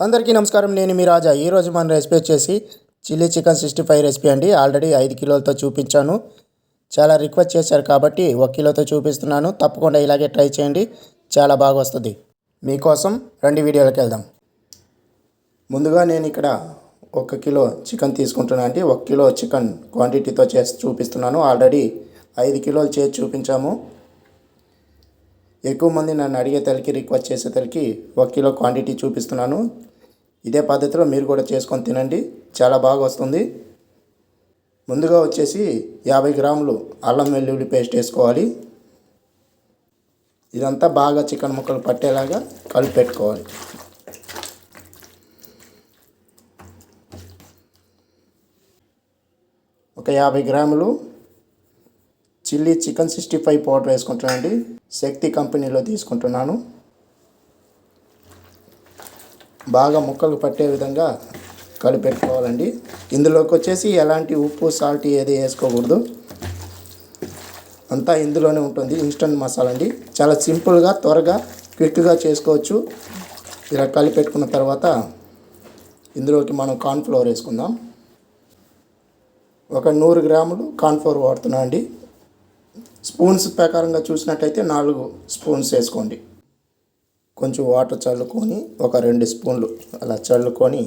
అందరికీ నమస్కారం. నేను మీ రాజా. ఈరోజు మన రెసిపీ వచ్చేసి chilli chicken sixty five recipe అండి. ఆల్రెడీ ఐదు కిలోలతో చూపించాను. చాలా రిక్వెస్ట్ చేశారు కాబట్టి ఒక కిలోతో చూపిస్తున్నాను. తప్పకుండా ఇలాగే ట్రై చేయండి. చాలా బాగా వస్తుంది. మీకోసం రెండు వీడియోలకు వెళ్దాం. ముందుగా నేను ఇక్కడ ఒక కిలో చికెన్ తీసుకుంటున్నాను అండి. ఒక కిలో చికెన్ క్వాంటిటీతో చేసి చూపిస్తున్నాను. ఆల్రెడీ ఐదు కిలోలు చేసి చూపించాము. ఎక్కువ మంది నన్ను అడిగే తలకి రిక్వెస్ట్ చేసే ఒక కిలో క్వాంటిటీ చూపిస్తున్నాను. ఇదే పద్ధతిలో మీరు కూడా చేసుకొని తినండి. చాలా బాగా వస్తుంది. ముందుగా వచ్చేసి యాభై గ్రాములు అల్లం వెల్లుల్లి పేస్ట్ వేసుకోవాలి. ఇదంతా బాగా చికెన్ ముక్కలు పట్టేలాగా కలిపి పెట్టుకోవాలి. ఒక యాభై గ్రాములు chilli chicken sixty five powder వేసుకుంటున్నానండి శక్తి కంపెనీలో తీసుకుంటున్నాను. బాగా ముక్కలు పట్టే విధంగా కలిపెట్టుకోవాలండి. ఇందులోకి వచ్చేసి ఎలాంటి ఉప్పు సాల్ట్ ఏది వేసుకోకూడదు. అంతా ఇందులోనే ఉంటుంది. ఇన్స్టంట్ మసాలా అండి. చాలా సింపుల్గా త్వరగా క్విక్గా చేసుకోవచ్చు. ఇలా కలిపెట్టుకున్న తర్వాత ఇందులోకి మనం కార్న్ఫ్లోర్ వేసుకుందాం. ఒక నూరు గ్రాములు కార్న్ఫ్లోర్ వాడుతున్నాం అండి స్పూన్స్ ప్రకారంగా చూసినట్టయితే నాలుగు స్పూన్స్ వేసుకోండి. కొంచెం వాటర్ చల్లుకొని ఒక రెండు స్పూన్లు అలా చల్లుకొని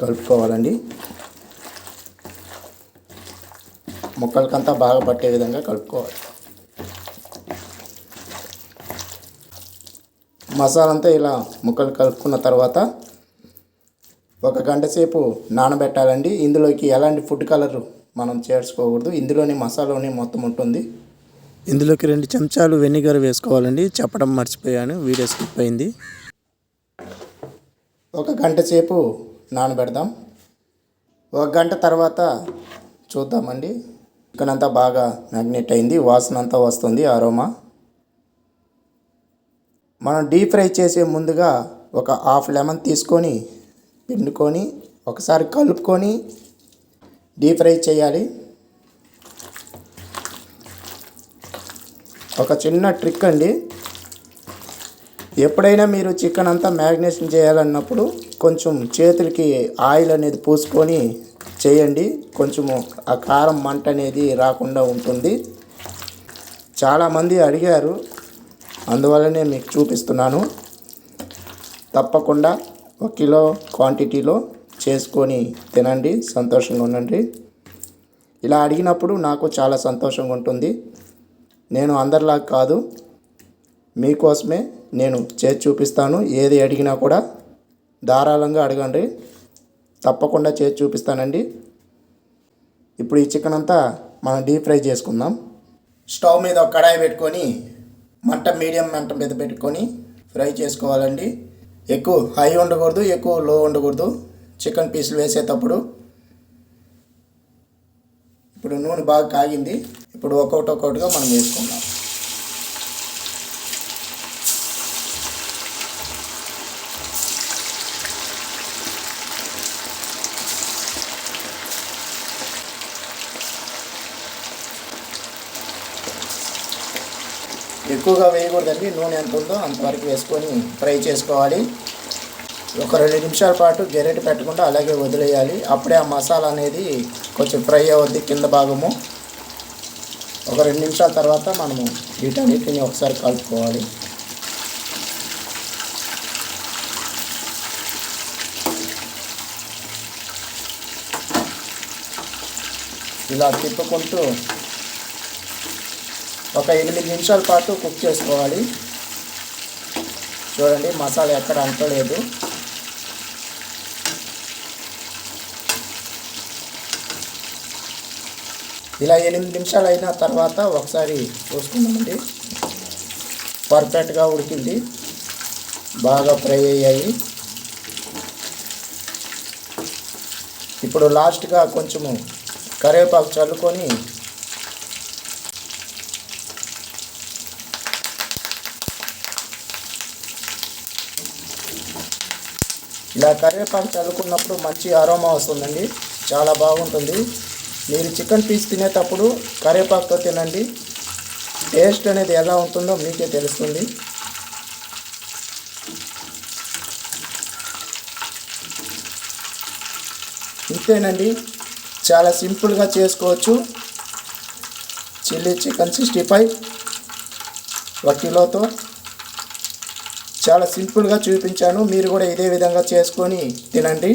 కలుపుకోవాలండి. ముక్కలకంతా బాగా పట్టే విధంగా కలుపుకోవాలి. మసాలా అంతా ఇలా ముక్కలు కలుపుకున్న తర్వాత ఒక గంట సేపు నానబెట్టాలండి. ఇందులోకి ఎలాంటి ఫుడ్ కలర్ మనం చేర్చుకోకూడదు. ఇందులోని మసాలాని మొత్తం ఉంటుంది. ఇందులోకి రెండు చెంచాలు వెనిగర్ వేసుకోవాలండి. చెప్పడం మర్చిపోయాను. వీడియో స్కిప్ అయింది. ఒక గంట సేపు నానబెడదాం. ఒక గంట తర్వాత చూద్దామండి. అంతా బాగా మ్యాగ్నెట్ అయింది. వాసన అంతా వస్తుంది అరోమా. మనం డీప్ ఫ్రై చేసే ముందుగా ఒక హాఫ్ లెమన్ తీసుకొని పిండుకొని ఒకసారి కలుపుకొని డీప్ ఫ్రై చేయాలి. ఒక చిన్న ట్రిక్ అండి. ఎప్పుడైనా మీరు చికెన్ అంతా మ్యారినేషన్ చేయాలన్నప్పుడు కొంచెం చేతులకి ఆయిల్ అనేది పూసుకొని చేయండి. కొంచెము ఆ కారం మంట అనేది రాకుండా ఉంటుంది. చాలామంది అడిగారు. అందువల్లనే మీకు చూపిస్తున్నాను. తప్పకుండా ఒక కిలో క్వాంటిటీలో చేసుకొని తినండి సంతోషంగా ఉండండి. ఇలా అడిగినప్పుడు నాకు చాలా సంతోషంగా ఉంటుంది. నేను అందరిలా కాదు. మీకోసమే నేను చేసి చూపిస్తాను. ఏది అడిగినా కూడా ధారాళంగా అడగండి. తప్పకుండా చేసి చూపిస్తానండి. ఇప్పుడు ఈ చికెన్ అంతా మనం డీప్ ఫ్రై చేసుకుందాం. స్టవ్ మీద ఒక కడాయి పెట్టుకొని మంట మీడియం మంట మీద పెట్టుకొని ఫ్రై చేసుకోవాలండి. ఎక్కువ హై ఉండకూడదు ఎక్కువ లో ఉండకూడదు. చికెన్ పీసులు వేసేటప్పుడు ఇప్పుడు నూనె బాగా కాగింది. ఇప్పుడు ఒక్కొక్కటి ఒక్కొక్కటిగా మనం వేసుకుందాం. ఎక్కువగా వేయకూడదండి. నూనె ఎంత ఉందో అంతవరకు వేసుకొని ఫ్రై చేసుకోవాలి. ఒక రెండు నిమిషాల పాటు గెరెట్ పెట్టకుండా అలాగే వదిలేయాలి. అప్పుడే ఆ మసాలా అనేది కొంచెం ఫ్రై అవుద్ది కింద భాగము. ఒక రెండు నిమిషాల తర్వాత మనము వీటన్నిటిని ఒకసారి కలుపుకోవాలి. ఇలా తిప్పుకుంటూ ఒక ఎనిమిది నిమిషాల పాటు కుక్ చేసుకోవాలి. చూడండి మసాలా ఎక్కడ అంటలేదు. ఇలా ఎనిమిది నిమిషాలు అయిన తర్వాత ఒకసారి చూసుకుందామండి పర్ఫెక్ట్గా ఉడికింది. బాగా ఫ్రై అయ్యాయి. ఇప్పుడు లాస్ట్గా కొంచెము కరివేపాకు చల్లుకొని ఇలా కరివేపాకు చల్లుకున్నప్పుడు మంచి అరోమా వస్తుందండి. చాలా బాగుంటుంది. మీరు చికెన్ పీస్ తినేటప్పుడు కరివేపాకుతో తినండి. టేస్ట్ అనేది ఎలా ఉంటుందో మీకే తెలుస్తుంది. ఇంతేనండి. చాలా సింపుల్గా చేసుకోవచ్చు. చిల్లీ చికెన్ సిక్స్టీ ఫైవ్ ఒక కిలోతో. చాలా సింపుల్గా చూపించాను. మీరు కూడా ఇదే విధంగా చేసుకొని తినండి.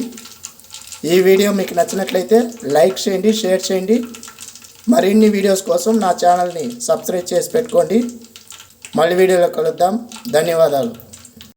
ఈ వీడియో మీకు నచ్చినట్లయితే లైక్ చేయండి షేర్ చేయండి. మరిన్ని వీడియోస్ కోసం నా ఛానల్ని సబ్స్క్రైబ్ చేసి పెట్టుకోండి. మళ్ళీ వీడియోలో కలుద్దాం. ధన్యవాదాలు.